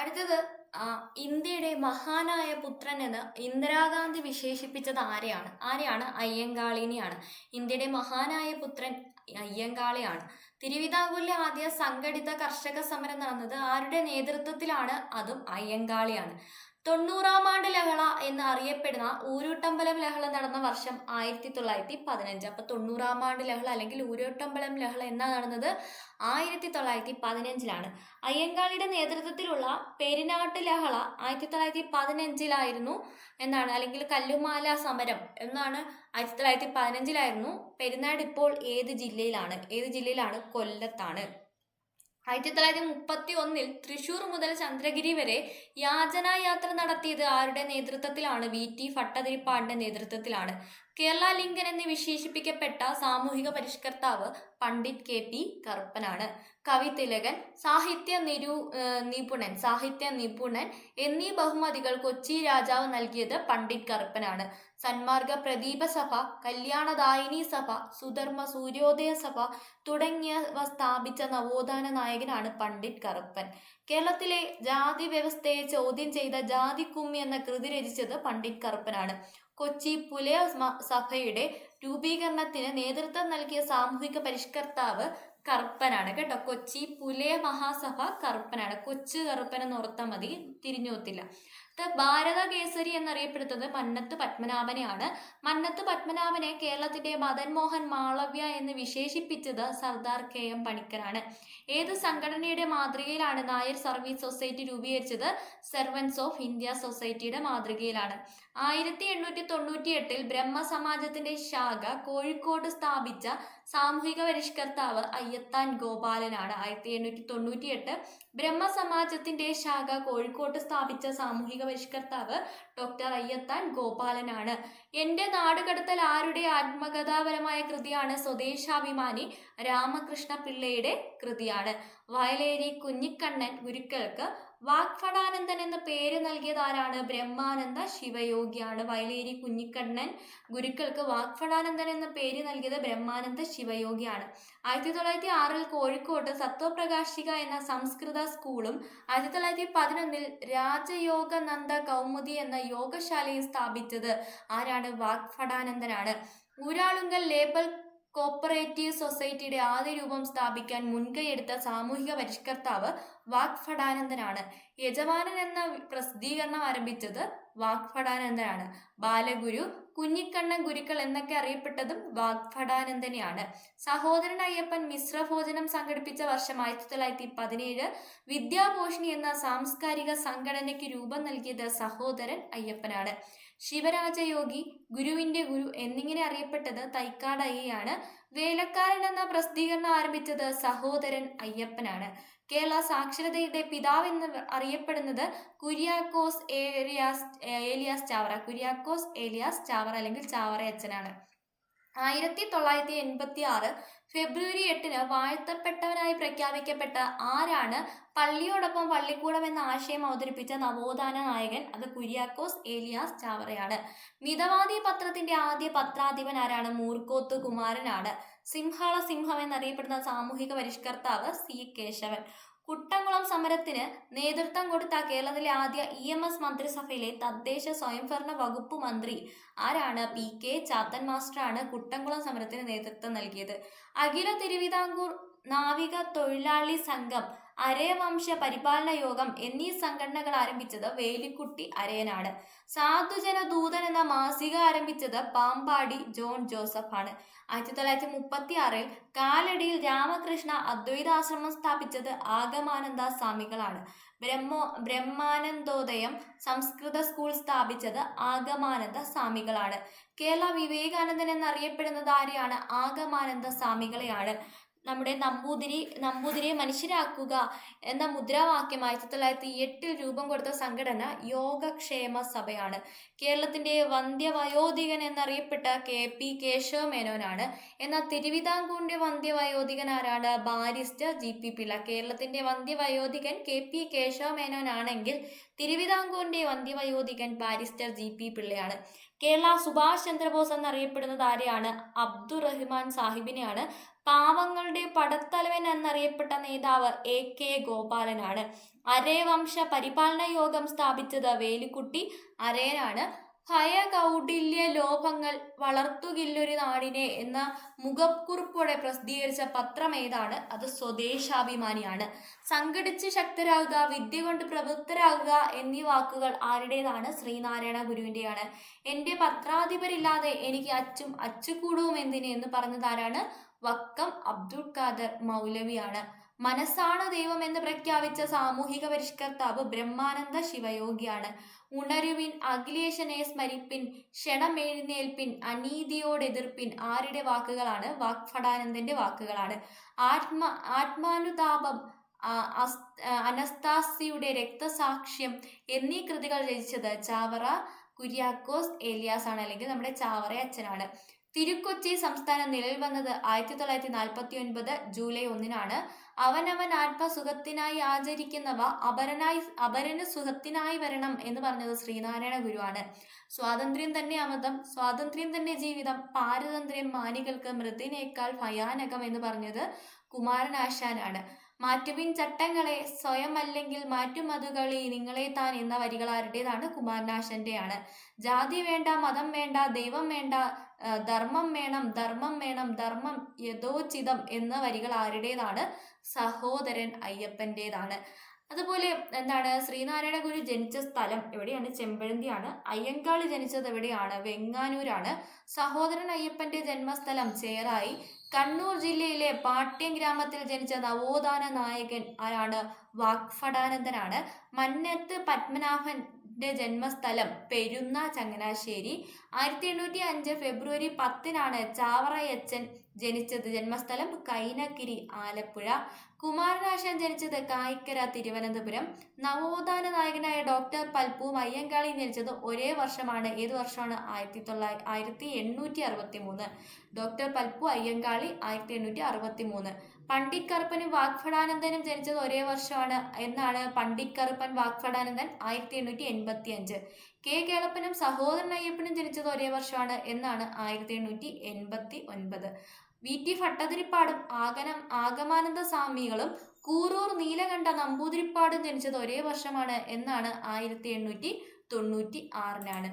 അടുത്തത് ഇന്ത്യയുടെ മഹാനായ പുത്രൻ എന്ന് ഇന്ദിരാഗാന്ധി വിശേഷിപ്പിച്ചത് ആരെയാണ്? ആരെയാണ്? അയ്യങ്കാളിനെയാണ്. ഇന്ത്യയുടെ മഹാനായ പുത്രൻ അയ്യങ്കാളിയാണ്. തിരുവിതാംകൂറിലെ ആദ്യ സംഘടിത കർഷക സമരം നടന്നത് ആരുടെ നേതൃത്വത്തിലാണ്? അതും അയ്യങ്കാളിയാണ്. തൊണ്ണൂറാം ആണ്ട് ലഹള എന്ന് അറിയപ്പെടുന്ന ഊരൂട്ടമ്പലം ലഹള നടന്ന വർഷം ആയിരത്തി തൊള്ളായിരത്തി പതിനഞ്ച് അപ്പൊ തൊണ്ണൂറാം ആണ്ട് ലഹള അല്ലെങ്കിൽ ഊരൂട്ടമ്പലം ലഹള എന്നാ നടന്നത്? ആയിരത്തി തൊള്ളായിരത്തി പതിനഞ്ചിലാണ് അയ്യങ്കാളിയുടെ നേതൃത്വത്തിലുള്ള പെരിനാട്ട് ലഹള ആയിരത്തി തൊള്ളായിരത്തി പതിനഞ്ചിലായിരുന്നു എന്നാണ്. അല്ലെങ്കിൽ കല്ലുമാല സമരം എന്നാണ് ആയിരത്തി തൊള്ളായിരത്തി പതിനഞ്ചിലായിരുന്നു പെരുന്നാട് ഇപ്പോൾ ഏത് ജില്ലയിലാണ്? ഏത് ജില്ലയിലാണ്? കൊല്ലത്താണ്. ആയിരത്തി തൊള്ളായിരത്തി മുപ്പത്തി ഒന്നിൽ തൃശൂർ മുതൽ ചന്ദ്രഗിരി വരെ യാചനായാത്ര നടത്തിയത് ആരുടെ നേതൃത്വത്തിലാണ്? വി ടി ഭട്ടതിരിപ്പാടിന്റെ നേതൃത്വത്തിലാണ്. കേരള ലിങ്കൻ എന്ന് വിശേഷിപ്പിക്കപ്പെട്ട സാമൂഹിക പരിഷ്കർത്താവ് പണ്ഡിറ്റ് കെ പി കറുപ്പനാണ്. കവി തിലകൻ സാഹിത്യ നിരൂ നിപുണൻ സാഹിത്യ നിപുണൻ എന്നീ ബഹുമതികൾ കൊച്ചി രാജാവ് നൽകിയത് പണ്ഡിറ്റ് കറുപ്പനാണ്. സന്മാർഗ പ്രദീപ സഭ കല്യാണദായിനി സഭ സുധർമ്മ സൂര്യോദയ സഭ തുടങ്ങിയവ സ്ഥാപിച്ച നവോത്ഥാന നായകനാണ് പണ്ഡിറ്റ് കറുപ്പൻ. കേരളത്തിലെ ജാതി വ്യവസ്ഥയെ ചോദ്യം ചെയ്ത ജാതി കുമ്മി എന്ന കൃതി രചിച്ചത് പണ്ഡിറ്റ് കറുപ്പനാണ്. കൊച്ചി പുലയ സഭയുടെ രൂപീകരണത്തിന് നേതൃത്വം നൽകിയ സാമൂഹിക പരിഷ്കർത്താവ് കറുപ്പനാണ്. കേട്ടോ. കൊച്ചി പുലയ മഹാസഭ കറുപ്പനാണ്. കൊച്ചു കറുപ്പൻ എന്ന് ഓർത്താൽ മതി തിരിഞ്ഞോത്തില്ല ഭാരത കേസരി എന്നറിയപ്പെടുന്നത് മന്നത്ത് പത്മനാഭനെയാണ്. മന്നത്ത് പത്മനാഭനെ കേരളത്തിന്റെ മദൻ മോഹൻ മാളവ്യ എന്ന് വിശേഷിപ്പിച്ചത് സർദാർ കെ എം പണിക്കരാണ്. ഏത് സംഘടനയുടെ മാതൃകയിലാണ് നായർ സർവീസ് സൊസൈറ്റി രൂപീകരിച്ചത്? സെർവൻസ് ഓഫ് ഇന്ത്യ സൊസൈറ്റിയുടെ മാതൃകയിലാണ്. ആയിരത്തി എണ്ണൂറ്റി തൊണ്ണൂറ്റി എട്ടിൽ ബ്രഹ്മസമാജത്തിന്റെ ശാഖ കോഴിക്കോട് സ്ഥാപിച്ച സാമൂഹിക പരിഷ്കർത്താവ് അയ്യത്താൻ ഗോപാലനാണ്. ആയിരത്തി എണ്ണൂറ്റി തൊണ്ണൂറ്റി എട്ട് ബ്രഹ്മസമാജത്തിന്റെ ശാഖ കോഴിക്കോട്ട് സ്ഥാപിച്ച സാമൂഹിക പരിഷ്കർത്താവ് ഡോക്ടർ അയ്യത്താൻ ഗോപാലനാണ്. എന്റെ നാടുകടത്തൽ ആരുടെ ആത്മകഥാപരമായ കൃതിയാണ് സ്വദേശാഭിമാനി രാമകൃഷ്ണ പിള്ളയുടെ കൃതിയാണ്. വയലേരി കുഞ്ഞിക്കണ്ണൻ ഗുരുക്കൾക്ക് വാഗ്ഭടാനന്ദൻ എന്ന പേര് നൽകിയത് ആരാണ് ബ്രഹ്മാനന്ദ ശിവയോഗിയാണ്. വയലേരി കുഞ്ഞിക്കണ്ണൻ ഗുരുക്കൾക്ക് വാഗ്ഫടാനന്ദൻ എന്ന പേര് നൽകിയത് ബ്രഹ്മാനന്ദ ശിവയോഗിയാണ്. ആയിരത്തി തൊള്ളായിരത്തി ആറിൽ കോഴിക്കോട്ട് സത്വപ്രകാശിക എന്ന സംസ്കൃത സ്കൂളും ആയിരത്തി തൊള്ളായിരത്തി പതിനൊന്നിൽ രാജയോഗനന്ദ കൗമുദി എന്ന യോഗശാലയും സ്ഥാപിച്ചത് ആരാണ്? വാഗ്ഫടാനന്ദനാണ്. ഊരാളുങ്കൽ ലേബൽ കോപ്പറേറ്റീവ് സൊസൈറ്റിയുടെ ആദ്യ രൂപം സ്ഥാപിക്കാൻ മുൻകൈയെടുത്ത സാമൂഹിക പരിഷ്കർത്താവ് വാഗ്ഭടാനന്ദനാണ് യജമാനൻ എന്ന പ്രസിദ്ധീകരണം ആരംഭിച്ചത് വാഗ്ഭടാനന്ദനാണ് ബാലഗുരു കുഞ്ഞിക്കണ്ണൻ ഗുരുക്കൾ എന്നൊക്കെ അറിയപ്പെട്ടതും വാഗ്ഭടാനന്ദനെയാണ് സഹോദരൻ അയ്യപ്പൻ മിശ്രഭോജനം സംഘടിപ്പിച്ച വർഷം ആയിരത്തി തൊള്ളായിരത്തി പതിനേഴ് വിദ്യാപോഷിണി എന്ന സാംസ്കാരിക സംഘടനയ്ക്ക് രൂപം നൽകിയത് സഹോദരൻ അയ്യപ്പനാണ്. ശിവരാജയോഗി ഗുരുവിന്റെ ഗുരു എന്നിങ്ങനെ അറിയപ്പെട്ടത് തൈക്കാട് അയ്യയാണ്. വേലക്കാരൻ എന്ന പ്രസിദ്ധീകരണം ആരംഭിച്ചത് സഹോദരൻ അയ്യപ്പനാണ്. കേരള സാക്ഷരതയുടെ പിതാവ് എന്ന് അറിയപ്പെടുന്നത് കുര്യാക്കോസ് ഏലിയാസ് ഏലിയാസ് ചാവറ. കുര്യാക്കോസ് ഏലിയാസ് ചാവറ അല്ലെങ്കിൽ ചാവറ അച്ഛനാണ് ആയിരത്തി തൊള്ളായിരത്തി എൺപത്തി ആറ് ഫെബ്രുവരി എട്ടിന് വാഴ്ത്തപ്പെട്ടവനായി പ്രഖ്യാപിക്കപ്പെട്ട ആരാണ് പള്ളിയോടൊപ്പം പള്ളിക്കൂടം എന്ന ആശയം അവതരിപ്പിച്ച നവോത്ഥാന നായകൻ? അത് കുര്യാക്കോസ് ഏലിയാസ് ചാവറയാണ്. മിതവാദി പത്രത്തിന്റെ ആദ്യ പത്രാധിപൻ ആരാണ്? മൂർക്കോത്ത് കുമാരനാണ്. സിംഹള സിംഹം എന്നറിയപ്പെടുന്ന സാമൂഹിക പരിഷ്കർത്താവ് സി. കേശവൻ. കുട്ടംകുളം സമരത്തിന് നേതൃത്വം കൊടുത്ത കേരളത്തിലെ ആദ്യ ഇ എം എസ് മന്ത്രിസഭയിലെ തദ്ദേശ സ്വയംഭരണ വകുപ്പ് മന്ത്രി ആരാണ്? പി. കെ. ചാത്തൻ മാസ്റ്ററാണ് കുട്ടംകുളം സമരത്തിന് നേതൃത്വം നൽകിയത്. അഖില തിരുവിതാംകൂർ നാവിക തൊഴിലാളി സംഘം അരയവംശ പരിപാലന യോഗം എന്നീ സംഘടനകൾ ആരംഭിച്ചത് വേലിക്കുട്ടി അരയനാണ്. സാധുജന ദൂതൻ എന്ന മാസിക ആരംഭിച്ചത് പാമ്പാടി ജോൺ ജോസഫ് ആണ്. ആയിരത്തി തൊള്ളായിരത്തി മുപ്പത്തി ആറിൽ കാലടിയിൽ രാമകൃഷ്ണ അദ്വൈതാശ്രമം സ്ഥാപിച്ചത് ആഗമാനന്ദ സ്വാമികളാണ്. ബ്രഹ്മോ ബ്രഹ്മാനന്ദോദയം സംസ്കൃത സ്കൂൾ സ്ഥാപിച്ചത് ആഗമാനന്ദ സ്വാമികളാണ്. കേരള വിവേകാനന്ദൻ എന്നറിയപ്പെടുന്നത് ആരെയാണ്? ആഗമാനന്ദ സ്വാമികളെയാണ്. നമ്മുടെ നമ്പൂതിരി നമ്പൂതിരിയെ മനുഷ്യരാക്കുക എന്ന മുദ്രാവാക്യം ആയിരത്തി തൊള്ളായിരത്തി എട്ടിൽ രൂപം കൊടുത്ത സംഘടന യോഗക്ഷേമ സഭയാണ്. കേരളത്തിന്റെ വന്ധ്യവയോധികൻ എന്നറിയപ്പെട്ട കെ പി കേശവ മേനോനാണ്. എന്നാൽ തിരുവിതാംകൂറിന്റെ വന്ധ്യവയോധികൻ ആരാണ്? Barrister G P Pillai. കേരളത്തിന്റെ വന്ധ്യവയോധികൻ കെ പി കേശവ മേനോനാണെങ്കിൽ തിരുവിതാംകൂറിന്റെ വന്ധ്യവയോധികൻ ബാരിസ്റ്റർ ജി പി പിള്ളയാണ്. കേരള സുഭാഷ് ചന്ദ്രബോസ് എന്നറിയപ്പെടുന്നത് ആരെയാണ്? അബ്ദുറഹ്മാൻ സാഹിബിനെയാണ്. പാവങ്ങളുടെ പടത്തലവൻ എന്നറിയപ്പെട്ട നേതാവ് എ കെ ഗോപാലനാണ്. അരേവംശ പരിപാലന യോഗം സ്ഥാപിച്ചത് വേലിക്കുട്ടി അരയനാണ് ഭയകൗടില്യ ലോഭങ്ങൾ വളർത്തുകില്ലൊരു നാടിനെ എന്ന മുഖക്കുറിപ്പോടെ പ്രസിദ്ധീകരിച്ച പത്രം ഏതാണ്? അത് സ്വദേശാഭിമാനിയാണ്. സംഘടിച്ച് ശക്തരാകുക വിദ്യ കൊണ്ട് പ്രബുദ്ധരാകുക എന്നീ വാക്കുകൾ ആരുടേതാണ്? ശ്രീനാരായണ ഗുരുവിന്റെയാണ് എന്റെ പത്രാധിപരില്ലാതെ എനിക്ക് അച്ചും അച്ചുകൂടവും എന്തിനെ എന്ന് പറഞ്ഞതാരാണ്? വക്കം അബ്ദുൾ ഖാദർ മൗലവിയാണ്. മനസ്സാണ് ദൈവം എന്ന് പ്രഖ്യാപിച്ച സാമൂഹിക പരിഷ്കർത്താവ് ബ്രഹ്മാനന്ദ ശിവയോഗിയാണ്. ഉണരുവിൻ അഖിലേശനെ സ്മരിപ്പിൻ ക്ഷണമെഴുന്നേൽപ്പിൻ അനീതിയോടെതിർപ്പിൻ ആരുടെ വാക്കുകളാണ്? വാക്ഫടാനന്ദന്റെ വാക്കുകളാണ്. ആത്മ ആത്മാനുതാപം അനസ്താസിയുടെ രക്തസാക്ഷ്യം എന്നീ കൃതികൾ രചിച്ചത് ചാവറ കുര്യാക്കോസ് ഏലിയാസ് ആണ് അല്ലെങ്കിൽ നമ്മുടെ ചാവറ അച്ഛനാണ് തിരുക്കൊച്ചി സംസ്ഥാനം നിലവിൽ വന്നത് ആയിരത്തി തൊള്ളായിരത്തി നാൽപ്പത്തി ഒൻപത് ജൂലൈ ഒന്നിനാണ്. അവനവൻ ആത്മസുഖത്തിനായി ആചരിക്കുന്നവ അപരനായി അപരന് സുഖത്തിനായി വരണം എന്ന് പറഞ്ഞത് ശ്രീനാരായണ ഗുരുവാണ്. സ്വാതന്ത്ര്യം തന്നെ അമൃതം സ്വാതന്ത്ര്യം തന്നെ ജീവിതം പാരതന്ത്ര്യം മാനികൾക്ക് മൃതിനേക്കാൾ ഭയാനകം എന്ന് പറഞ്ഞത് കുമാരനാശാനാണ് മാറ്റുവിൻ ചട്ടങ്ങളെ സ്വയം അല്ലെങ്കിൽ മാറ്റു മാറ്റുമതുകളി നിങ്ങളെ താൻ എന്ന വരികൾ ആരുടേതാണ്? കുമാരനാശന്റെയാണ് ജാതി വേണ്ട മതം വേണ്ട ദൈവം വേണ്ട ധർമ്മം വേണം ധർമ്മം വേണം ധർമ്മം യഥോചിതം എന്ന വരികൾ ആരുടേതാണ്? സഹോദരൻ അയ്യപ്പന്റെതാണ് അതുപോലെ എന്താണ്? ശ്രീനാരായണ ഗുരു ജനിച്ച സ്ഥലം എവിടെയാണ്? ചെമ്പഴന്തിയാണ്. അയ്യങ്കാളി ജനിച്ചത് എവിടെയാണ്? വെങ്ങാനൂരാണ്. സഹോദരൻ അയ്യപ്പന്റെ ജന്മസ്ഥലം ചേറായി. കണ്ണൂർ ജില്ലയിലെ പാട്യം ഗ്രാമത്തിൽ ജനിച്ച നവോത്ഥാന നായകൻ ആരാണ്? വാക്ഫടാനന്ദനാണ് മന്നത്ത് പത്മനാഭന്റെ ജന്മസ്ഥലം പെരുന്ന ചങ്ങനാശ്ശേരി. ആയിരത്തി എണ്ണൂറ്റി അഞ്ച് ഫെബ്രുവരി പത്തിനാണ് ചാവറയച്ചൻ ജനിച്ചത്. ജന്മസ്ഥലം കൈനക്കിരി ആലപ്പുഴ. കുമാരനാശൻ ജനിച്ചത് കായിക്കര തിരുവനന്തപുരം. നവോത്ഥാന നായകനായ ഡോക്ടർ പൽപ്പു അയ്യങ്കാളിയും ജനിച്ചത് ഒരേ വർഷമാണ്. ഏത് വർഷമാണ്? ആയിരത്തി തൊള്ളായിരത്തി ആയിരത്തി എണ്ണൂറ്റി അറുപത്തി മൂന്ന് ഡോക്ടർ പൽപ്പു അയ്യങ്കാളി ആയിരത്തി എണ്ണൂറ്റി അറുപത്തി മൂന്ന് പണ്ഡിറ്റ് കറുപ്പനും വാഗ്ഫടാനന്ദനും ജനിച്ചത് ഒരേ വർഷമാണ് എന്നാണ് പണ്ഡിറ്റ് കറുപ്പൻ വാഗ്ഫടാനന്ദൻ ആയിരത്തി എണ്ണൂറ്റി എൺപത്തി അഞ്ച് കെ കേളപ്പനും സഹോദരൻ അയ്യപ്പനും ജനിച്ചത് ഒരേ വർഷമാണ് എന്നാണ് ആയിരത്തി എണ്ണൂറ്റി എൺപത്തി ഒൻപത് വി. ടി. ഭട്ടതിരിപ്പാടും ആഗനം ആഗമാനന്ദ സ്വാമികളും കൂറൂർ നീലകണ്ഠ നമ്പൂതിരിപ്പാടും ജനിച്ചത് ഒരേ വർഷമാണ് എന്നാണ് ആയിരത്തി എണ്ണൂറ്റി തൊണ്ണൂറ്റി ആറിനാണ്